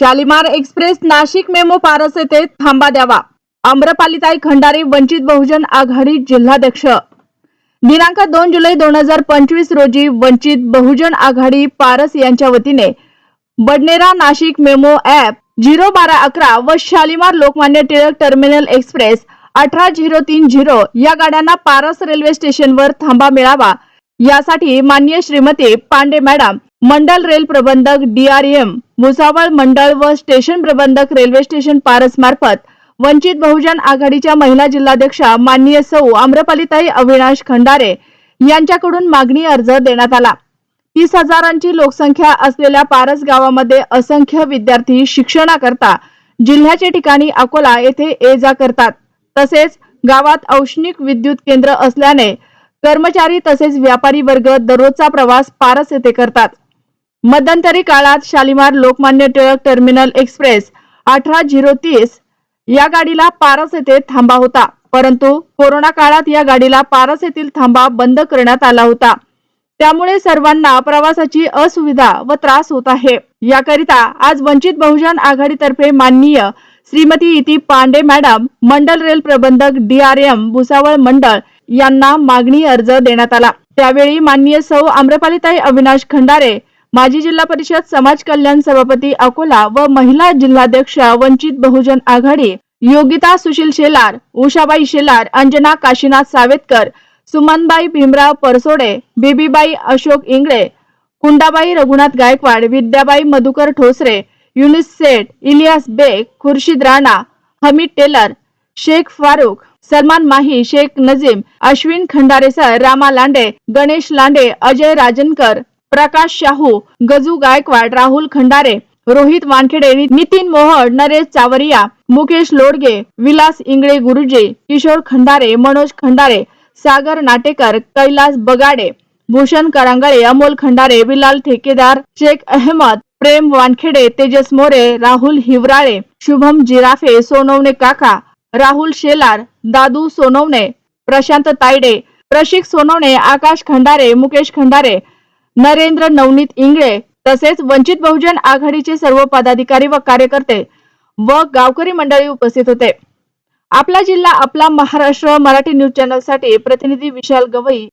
Shalimar express Nashik memo Paras येथे थांबा द्यावा. आम्रपालिताई खंडारे वंचित बहुजन आघाडी जिल्हाध्यक्ष. दिनांक दोन जुलै दोन हजार पंचवीस रोजी वंचित बहुजन आघाडी पारस यांच्या वतीने Badnera Nashik memo up zero बारा अकरा व शालिमार लोकमान्य टिळक टर्मिनल एक्सप्रेस अठरा झिरो तीन झिरो या गाड्यांना पारस रेल्वे स्टेशनवर थांबा मिळावा. यासाठी मान्य श्रीमती पांडे मॅडम मंडल रेल प्रबंधक डीआरएम भुसावळ मंडळ व स्टेशन प्रबंधक रेल्वे स्टेशन पारस मार्फत वंचित बहुजन आघाडीच्या महिला जिल्हाध्यक्षा माननीय सौ आम्रपालिताई अविनाश खंडारे यांच्याकडून मागणी अर्ज देण्यात आला. तीस हजारांची लोकसंख्या असलेल्या पारस गावामध्ये असंख्य विद्यार्थी शिक्षणाकरता जिल्ह्याच्या ठिकाणी अकोला येथे ये जा करतात. तसेच गावात औष्णिक विद्युत केंद्र असल्याने कर्मचारी तसेच व्यापारी वर्ग दररोजचा प्रवास पारस येथे करतात. मध्यंतरी काळात शालिमार लोकमान्य टिळक टर्मिनल एक्सप्रेस अठरा झिरो तीस या गाडीला पारस येथे थांबा होता. परंतु कोरोना काळात या गाडीला पारस येथील थांबा बंद करण्यात आला होता. त्यामुळे सर्वांना प्रवासाची असुविधा व त्रास होत आहे. याकरिता आज वंचित बहुजन आघाडीतर्फे माननीय श्रीमती इति पांडे मॅडम मंडल रेल प्रबंधक डीआरएम भुसावळ मंडळ यांना मागणी अर्ज देण्यात आला. त्यावेळी माननीय सौ आम्रपालिताई अविनाश खंडारे माजी जिल्हा परिषद समाज कल्याण सभापती अकोला व महिला जिल्हाध्यक्षा वंचित बहुजन आघाडी योगिता सुशील शेलार उषाबाई शेलार अंजना काशीनाथ सावेतकर सुमनबाई भीमराव परसोडे बेबीबाई अशोक इंगळे कुंडाबाई रघुनाथ गायकवाड विद्याबाई मधुकर ठोसरे युनिस सेठ इलियास बेग खुर्शीद राणा हमीद टेलर शेख फारुख सलमान माही शेख नजीम अश्विन खंडारेसर रामा लांडे गणेश लांडे अजय राजनकर प्रकाश शाहू गजू गायकवाड राहुल खंडारे रोहित वानखेडे नितीन मोहड नरेश चावरिया मुकेश लोडगे विलास इंगळे गुरुजी किशोर खंडारे मनोज खंडारे सागर नाटेकर कैलास बगाडे भूषण करांगळे अमोल खंडारे विलाल ठेकेदार शेख अहमद प्रेम वानखेडे तेजस मोरे राहुल हिवराळे शुभम जिराफे सोनवणे काका राहुल शेलार दादू सोनवणे प्रशांत तायडे प्रशिक सोनवणे आकाश खंडारे मुकेश खंडारे नरेंद्र नवनीत इंगळे तसेच वंचित बहुजन आघाडीचे सर्व पदाधिकारी व कार्यकर्ते व गावकरी मंडळी उपस्थित होते. आपला जिल्हा आपला महाराष्ट्र मराठी न्यूज चॅनलसाठी प्रतिनिधी विशाल गवई